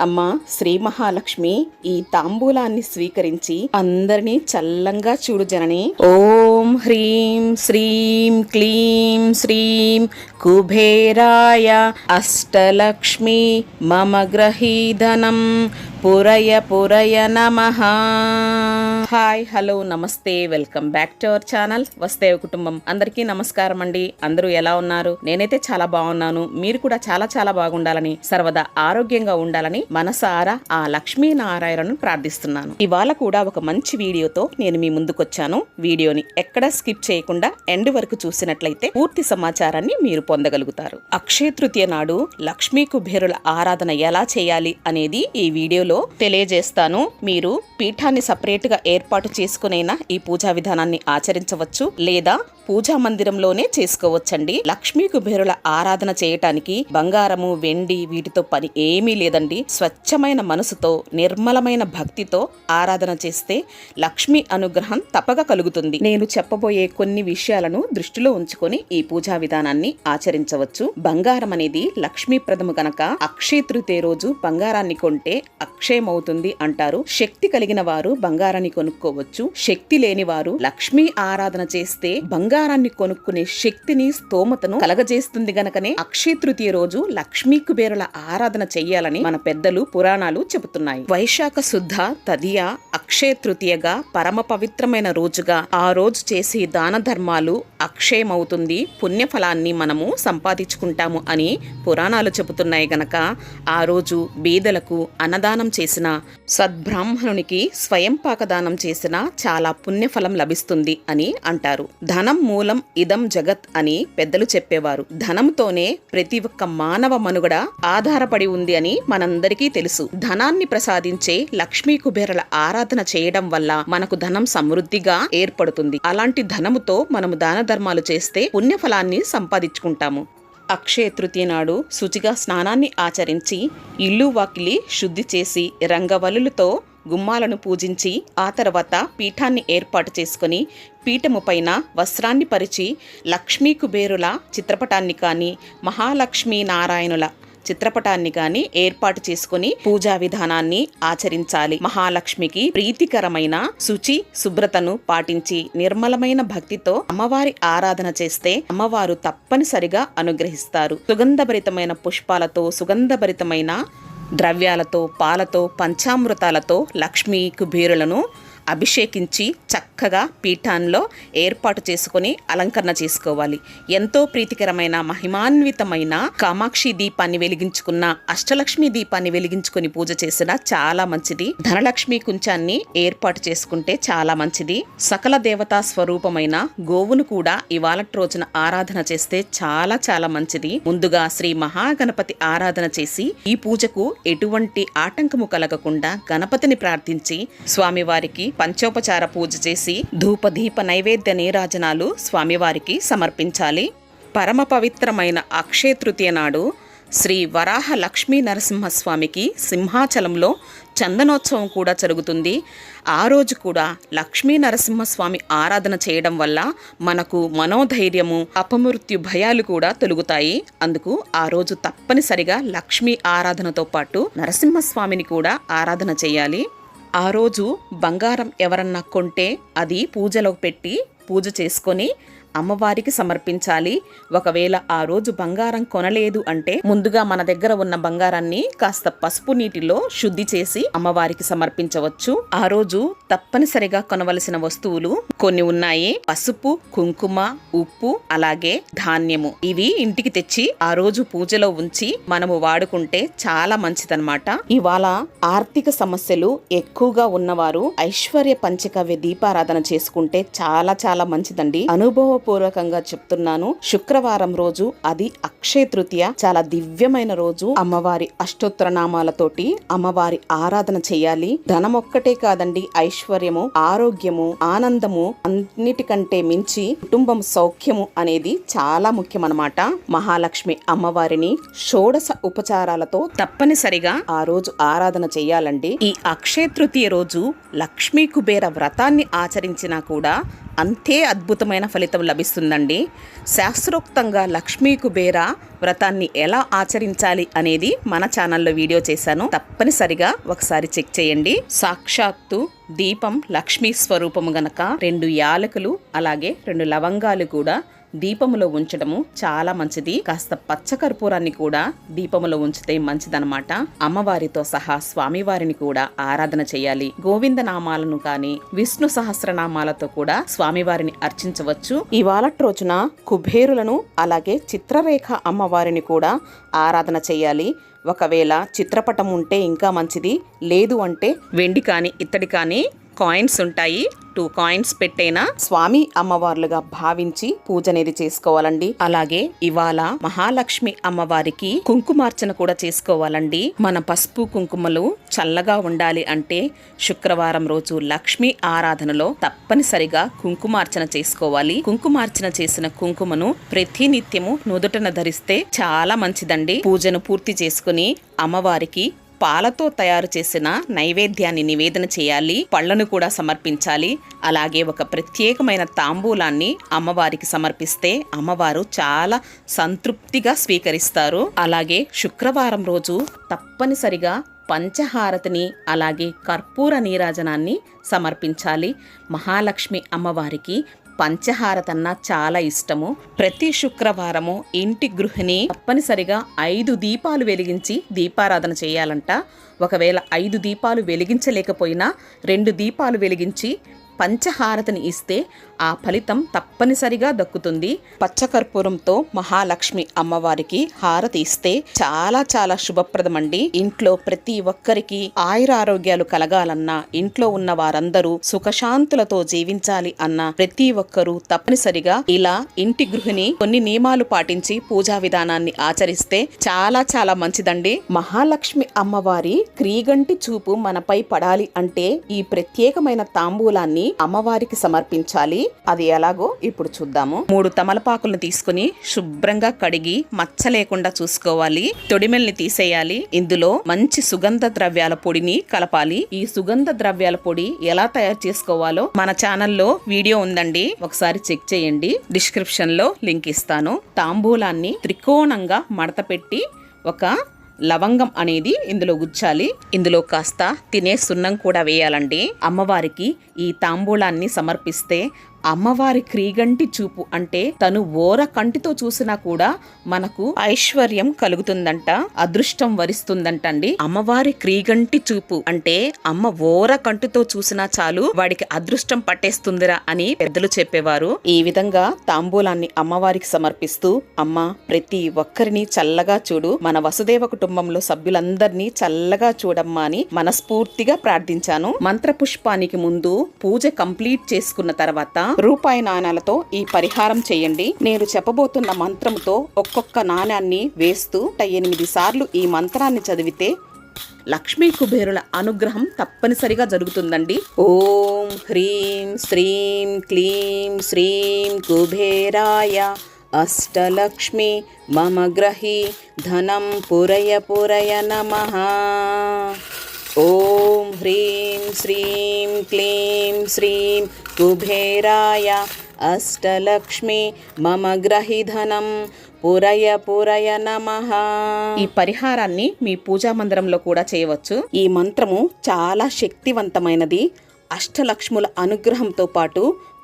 అమ్మ శ్రీ మహాలక్ష్మి ఈ తాంబూలాన్ని స్వీకరించి అందరినీ చల్లంగా చూడు జనని. ఓం హ్రీం శ్రీం క్లీం శ్రీం కుబేరాయ అష్టలక్ష్మి మమ గ్రహీధనం. పురయ పురయ నమ. Hi hello namaste welcome back to our channel వస్తే కుటుంబం. అందరికీ నమస్కారం అండి. అందరూ ఎలా ఉన్నారు? నేనైతే చాలా బాగున్నాను. మీరు కూడా చాలా చాలా బాగుండాలని సర్వదా ఆరోగ్యంగా ఉండాలని మనసారా ఆ లక్ష్మీ నారాయణను ప్రార్థిస్తున్నాను. ఇవాళ కూడా ఒక మంచి వీడియోతో నేను మీ ముందుకొచ్చాను. వీడియోని ఎక్కడ స్కిప్ చేయకుండా ఎండ్ వరకు చూసినట్లయితే పూర్తి సమాచారాన్ని మీరు పొందగలుగుతారు. అక్షయ తృతీయ నాడు లక్ష్మీ కుబేరుల ఆరాధన ఎలా చేయాలి అనేది ఈ వీడియోలో తెలియజేస్తాను. మీరు పీఠాన్ని సపరేట్గా ఏర్పాటు చేసుకునైనా ఈ పూజా విధానాన్ని ఆచరించవచ్చు లేదా పూజా మందిరంలోనే చేసుకోవచ్చండి. లక్ష్మీ కుబేరుల ఆరాధన చేయటానికి బంగారము వెండి వీటితో పని ఏమీ లేదండి. స్వచ్ఛమైన మనసుతో నిర్మలమైన భక్తితో ఆరాధన చేస్తే లక్ష్మీ అనుగ్రహం తప్పక కలుగుతుంది. నేను చెప్పబోయే కొన్ని విషయాలను దృష్టిలో ఉంచుకొని ఈ పూజా విధానాన్ని ఆచరించవచ్చు. బంగారం అనేది లక్ష్మీప్రదము గనక అక్షయ తృతీయ రోజు బంగారాన్ని కొంటే అక్షయమవుతుంది అంటారు. శక్తి కలిగిన వారు బంగారాన్ని కొనుక్కోవచ్చు. శక్తి లేని వారు లక్ష్మీ ఆరాధన చేస్తే బంగారాన్ని కొనుక్కునే శక్తిని స్తోమతను కలగజేస్తుంది గనకనే అక్షయ తృతీయ రోజు లక్ష్మీ కుబేరుల ఆరాధన చెయ్యాలని మన పెద్దలు పురాణాలు చెబుతున్నాయి. వైశాఖ శుద్ధ తదియా అక్షయ తృతీయగా పరమ పవిత్రమైన రోజుగా ఆ రోజు చేసే దాన ధర్మాలు అక్షయమవుతుంది. పుణ్యఫలాన్ని మనము సంపాదించుకుంటాము అని పురాణాలు చెబుతున్నాయి గనక ఆ రోజు బీదలకు అన్నదానం చేసిన సద్బ్రాహ్మణునికి స్వయం పాకదానం చేసిన చాలా పుణ్యఫలం లభిస్తుంది అని అంటారు. ధనం మూలం ఇదం జగత్ అని పెద్దలు చెప్పేవారు. ధనంతోనే ప్రతి ఒక్క మానవ మనుగడ ఆధారపడి ఉంది అని మనందరికీ తెలుసు. ధనాన్ని ప్రసాదించే లక్ష్మీ కుబేరల ఆరాధన చేయడం వల్ల మనకు ధనం సమృద్ధిగా ఏర్పడుతుంది. అలాంటి ధనముతో మనము దాన ధర్మాలు చేస్తే పుణ్యఫలాన్ని సంపాదించుకుంటాము. అక్షయ తృతీయ నాడు శుచిగా స్నానాన్ని ఆచరించి ఇల్లు వాకిలి శుద్ధి చేసి రంగవల్లులతో గుమ్మాలను పూజించి ఆ తర్వాత పీఠాన్ని ఏర్పాటు చేసుకొని పీఠము పైన వస్త్రాన్ని పరిచి లక్ష్మీ కుబేరుల చిత్రపటాన్ని కానీ మహాలక్ష్మీ నారాయణుల చిత్రపటాన్ని గాని ఏర్పాటు చేసుకుని పూజా విధానాన్ని ఆచరించాలి. మహాలక్ష్మికి ప్రీతికరమైన శుచి శుభ్రతను పాటించి నిర్మలమైన భక్తితో అమ్మవారి ఆరాధన చేస్తే అమ్మవారు తప్పనిసరిగా అనుగ్రహిస్తారు. సుగంధభరితమైన పుష్పాలతో సుగంధభరితమైన ద్రవ్యాలతో పాలతో పంచామృతాలతో లక్ష్మీ కుబేరులను అభిషేకించి చక్కగా పీఠాన్లో ఏర్పాటు చేసుకొని అలంకరణ చేసుకోవాలి. ఎంతో ప్రీతికరమైన మహిమాన్వితమైన కామాక్షి దీపాన్ని వెలిగించుకున్న అష్టలక్ష్మి దీపాన్ని వెలిగించుకొని పూజ చేసిన చాలా మంచిది. ధనలక్ష్మి కుంచాన్ని ఏర్పాటు చేసుకుంటే చాలా మంచిది. సకల దేవతా స్వరూపమైన గోవును కూడా ఇవాళ రోజున ఆరాధన చేస్తే చాలా చాలా మంచిది. ముందుగా శ్రీ మహాగణపతి ఆరాధన చేసి ఈ పూజకు ఎటువంటి ఆటంకము కలగకుండా గణపతిని ప్రార్థించి స్వామివారికి పంచోపచార పూజ చేసి ధూపదీప నైవేద్య నీరాజనాలు స్వామివారికి సమర్పించాలి. పరమ పవిత్రమైన అక్షయ తృతీయ నాడు శ్రీ వరాహ లక్ష్మీ నరసింహస్వామికి సింహాచలంలో చందనోత్సవం కూడా జరుగుతుంది. ఆ రోజు కూడా లక్ష్మీ నరసింహస్వామి ఆరాధన చేయడం వల్ల మనకు మనోధైర్యము అపమృత్యు భయాలు కూడా తొలుగుతాయి. అందుకు ఆ రోజు తప్పనిసరిగా లక్ష్మీ ఆరాధనతో పాటు నరసింహస్వామిని కూడా ఆరాధన చేయాలి. ఆ రోజు బంగారం ఎవరన్నా కొంటే అది పూజలో పెట్టి పూజ చేసుకొని అమ్మవారికి సమర్పించాలి. ఒకవేళ ఆ రోజు బంగారం కొనలేదు అంటే ముందుగా మన దగ్గర ఉన్న బంగారాన్ని కాస్త పసుపు నీటిలో శుద్ధి చేసి అమ్మవారికి సమర్పించవచ్చు. ఆ రోజు తప్పనిసరిగా కొనవలసిన వస్తువులు కొన్ని ఉన్నాయి. పసుపు కుంకుమ ఉప్పు అలాగే ధాన్యము. ఇవి ఇంటికి తెచ్చి ఆ రోజు పూజలో ఉంచి మనము వాడుకుంటే చాలా మంచిదన్నమాట. ఇవాళ ఆర్థిక సమస్యలు ఎక్కువగా ఉన్నవారు ఐశ్వర్య పంచకవ్య దీపారాధన చేసుకుంటే చాలా చాలా మంచిదండి. అనుభవ పూర్వకంగా చెప్తున్నాను. శుక్రవారం రోజు అది అక్షయ తృతీయ. చాలా దివ్యమైన రోజు. అమ్మవారి అష్టోత్తర నామాలతోటి అమ్మవారి ఆరాధన చేయాలి. ధనం ఒక్కటే కాదండి ఐశ్వర్యము ఆరోగ్యము ఆనందము అన్నిటికంటే మించి కుటుంబం సౌఖ్యము అనేది చాలా ముఖ్యమన్నమాట. మహాలక్ష్మి అమ్మవారిని షోడశ ఉపచారాలతో తప్పనిసరిగా ఆ రోజు ఆరాధన చేయాలండి. ఈ అక్షయ తృతీయ రోజు లక్ష్మీ కుబేర వ్రతాన్ని ఆచరించినా కూడా అంతే అద్భుతమైన ఫలితం లభిస్తుందండి. శాస్త్రోక్తంగా లక్ష్మీ కుబేర వ్రతాన్ని ఎలా ఆచరించాలి అనేది మన ఛానల్లో వీడియో చేశాను. తప్పనిసరిగా ఒకసారి చెక్ చేయండి. సాక్షాత్తు దీపం లక్ష్మీ స్వరూపము గనక రెండు యాలకులు అలాగే రెండు లవంగాలు కూడా దీపములో ఉంచడము చాలా మంచిది. కాస్త పచ్చ కర్పూరాన్ని కూడా దీపములో ఉంచితే మంచిదనమాట అమ్మవారితో సహా స్వామివారిని కూడా ఆరాధన చేయాలి. గోవింద నామాలను కానీ విష్ణు సహస్రనామాలతో కూడా స్వామివారిని అర్చించవచ్చు. ఇవాళటి రోజున కుబేరులను అలాగే చిత్రరేఖ అమ్మవారిని కూడా ఆరాధన చేయాలి. ఒకవేళ చిత్రపటం ఉంటే ఇంకా మంచిది. లేదు అంటే వెండి కానీ ఇత్తడి కానీ కాయిన్స్ ఉంటాయి. Two coins పెట్టైనా? స్వామి అమ్మవార్లుగా భావించి పూజ అనేది చేసుకోవాలండి. అలాగే ఇవాళ మహాలక్ష్మి అమ్మవారికి కుంకుమార్చన కూడా చేసుకోవాలండి. మన పసుపు కుంకుమలు చల్లగా ఉండాలి అంటే శుక్రవారం రోజు లక్ష్మి ఆరాధనలో తప్పనిసరిగా కుంకుమార్చన చేసుకోవాలి. కుంకుమార్చన చేసిన కుంకుమను ప్రతి నిత్యము నుదుటన ధరిస్తే చాలా మంచిదండి. పూజను పూర్తి చేసుకుని అమ్మవారికి పాలతో తయారు చేసిన నైవేద్యాన్ని నివేదన చేయాలి పళ్ళను కూడా సమర్పించాలి. అలాగే ఒక ప్రత్యేకమైన తాంబూలాన్ని అమ్మవారికి సమర్పిస్తే అమ్మవారు చాలా సంతృప్తిగా స్వీకరిస్తారు. అలాగే శుక్రవారం రోజు తప్పనిసరిగా పంచహారతిని అలాగే కర్పూర నీరాజనాన్ని సమర్పించాలి. మహాలక్ష్మి అమ్మవారికి పంచహారతన్నా చాలా ఇష్టము. ప్రతి శుక్రవారము ఇంటి గృహిణి తప్పనిసరిగా ఐదు దీపాలు వెలిగించి దీపారాధన చేయాలంట. ఒకవేళ ఐదు దీపాలు వెలిగించలేకపోయినా రెండు దీపాలు వెలిగించి పంచహారతిని ఇస్తే ఆ ఫలితం తప్పనిసరిగా దక్కుతుంది. పచ్చకర్పూరంతో మహాలక్ష్మి అమ్మవారికి హారతి ఇస్తే చాలా చాలా శుభప్రదమండి. ఇంట్లో ప్రతి ఒక్కరికి ఆయుర ఆరోగ్యాలు కలగాలన్నా ఇంట్లో ఉన్న వారందరూ సుఖశాంతులతో జీవించాలి అన్న ప్రతి ఒక్కరూ తప్పనిసరిగా ఇలా ఇంటి గృహిణి కొన్ని నియమాలు పాటించి పూజా విధానాన్ని ఆచరిస్తే చాలా చాలా మంచిదండి. మహాలక్ష్మి అమ్మవారి క్రీగంటి చూపు మనపై పడాలి అంటే ఈ ప్రత్యేకమైన తాంబూలాన్ని అమ్మవారికి సమర్పించాలి. అది ఎలాగో ఇప్పుడు చూద్దాము. మూడు తమలపాకులను తీసుకుని శుభ్రంగా కడిగి మచ్చ లేకుండా చూసుకోవాలి. తొడిమెల్ని తీసేయాలి. ఇందులో మంచి సుగంధ ద్రవ్యాల పొడిని కలపాలి. ఈ సుగంధ ద్రవ్యాల పొడి ఎలా తయారు చేసుకోవాలో మన ఛానల్లో వీడియో ఉందండి. ఒకసారి చెక్ చేయండి. డిస్క్రిప్షన్లో లింక్ ఇస్తాను. తాంబూలాన్ని త్రికోణంగా మడత పెట్టి ఒక లవంగం అనేది ఇందులో గుచ్చాలి. ఇందులో కాస్త తినే సున్నం కూడా వేయాలండి. అమ్మవారికి ఈ తాంబూలాన్ని సమర్పిస్తే అమ్మవారి క్రీగంటి చూపు అంటే తను ఓర కంటితో చూసినా కూడా మనకు ఐశ్వర్యం కలుగుతుందంట అదృష్టం వరిస్తుందంటండి. అమ్మవారి క్రీగంటి చూపు అంటే అమ్మ ఓర కంటితో చూసినా చాలు వాడికి అదృష్టం పట్టేస్తుందిరా అని పెద్దలు చెప్పేవారు. ఈ విధంగా తాంబూలాన్ని అమ్మవారికి సమర్పిస్తూ అమ్మ ప్రతి ఒక్కరిని చల్లగా చూడు మన వసుదేవ కుటుంబంలో సభ్యులందరినీ చల్లగా చూడమ్మా అని మనస్ఫూర్తిగా ప్రార్థించాను. మంత్ర పుష్పానికి ముందు పూజ కంప్లీట్ చేసుకున్న తర్వాత రూపాయి నాణాలతో ఈ పరిహారం చేయండి. నేను చెప్పబోతున్న మంత్రంతో ఒక్కొక్క నాణాన్ని వేస్తూ ఎనిమిది సార్లు ఈ మంత్రాన్ని చదివితే లక్ష్మీ కుబేరుల అనుగ్రహం తప్పనిసరిగా జరుగుతుందండి. ఓం హ్రీం శ్రీం క్లీం శ్రీం కుబేరాయ అష్టలక్ష్మి మమ గ్రహి ధనం పురయ పురయ నమ. ఓం హ్రీం శ్రీం క్లీం శ్రీం కుబేరాయ అష్టలక్ష్మి మమ గ్రహిధనం పురయ పురయ నమః ఈ పరిహారాన్ని మీ పూజా మందిరంలో కూడా చేయవచ్చు. ఈ మంత్రము చాలా శక్తివంతమైనది. అష్టలక్ష్ముల అనుగ్రహంతో పాటు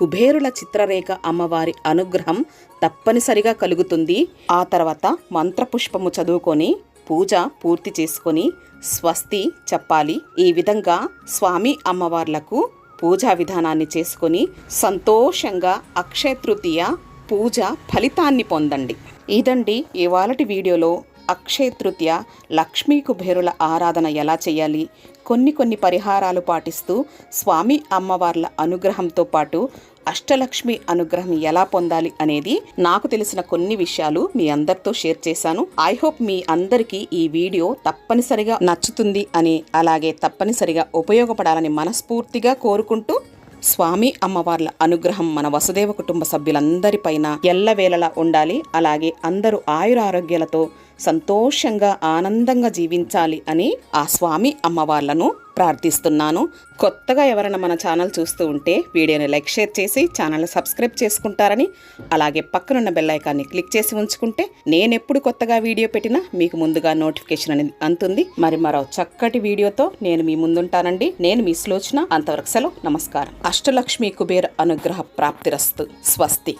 కుబేరుల చిత్రరేఖ అమ్మవారి అనుగ్రహం తప్పనిసరిగా కలుగుతుంది. ఆ తర్వాత మంత్రపుష్పము చదువుకొని పూజ పూర్తి చేసుకొని స్వస్తి చెప్పాలి. ఈ విధంగా స్వామి అమ్మవార్లకు పూజా విధానాన్ని చేసుకొని సంతోషంగా అక్షయ తృతీయ పూజ ఫలితాన్ని పొందండి. ఇదండి ఇవాళటి వీడియోలో అక్షయ తృతీయ లక్ష్మీ కుబేరుల ఆరాధన ఎలా చేయాలి కొన్ని కొన్ని పరిహారాలు పాటిస్తూ స్వామి అమ్మవార్ల అనుగ్రహంతో పాటు అష్టలక్ష్మి అనుగ్రహం ఎలా పొందాలి అనేది నాకు తెలిసిన కొన్ని విషయాలు మీ అందరితో షేర్ చేశాను. ఐ హోప్ మీ అందరికీ ఈ వీడియో తప్పనిసరిగా నచ్చుతుంది అని అలాగే తప్పనిసరిగా ఉపయోగపడాలని మనస్ఫూర్తిగా కోరుకుంటూ స్వామి అమ్మవార్ల అనుగ్రహం మన వసుదేవ కుటుంబ సభ్యులందరిపైన ఎల్లవేళలా ఉండాలి. అలాగే అందరూ ఆయురారోగ్యాలతో సంతోషంగా ఆనందంగా జీవించాలి అని ఆ స్వామి అమ్మవార్లను ప్రార్థిస్తున్నాను. కొత్తగా ఎవరైనా మన ఛానల్ చూస్తూ ఉంటే వీడియోని లైక్ షేర్ చేసి ఛానల్ని సబ్స్క్రైబ్ చేసుకుంటారని అలాగే పక్కనున్న బెల్ ఐకాన్ని క్లిక్ చేసి ఉంచుకుంటే నేను ఎప్పుడు కొత్తగా వీడియో పెట్టినా మీకు ముందుగా నోటిఫికేషన్ అనేది అందుతుంది. మరి మరో చక్కటి వీడియోతో నేను మీ ముందుంటానండి. నేను మీ శ్లోచన అంతవరకు సెలవు. నమస్కారం. అష్టలక్ష్మి కుబేర్ అనుగ్రహ ప్రాప్తిరస్తు. స్వస్తి.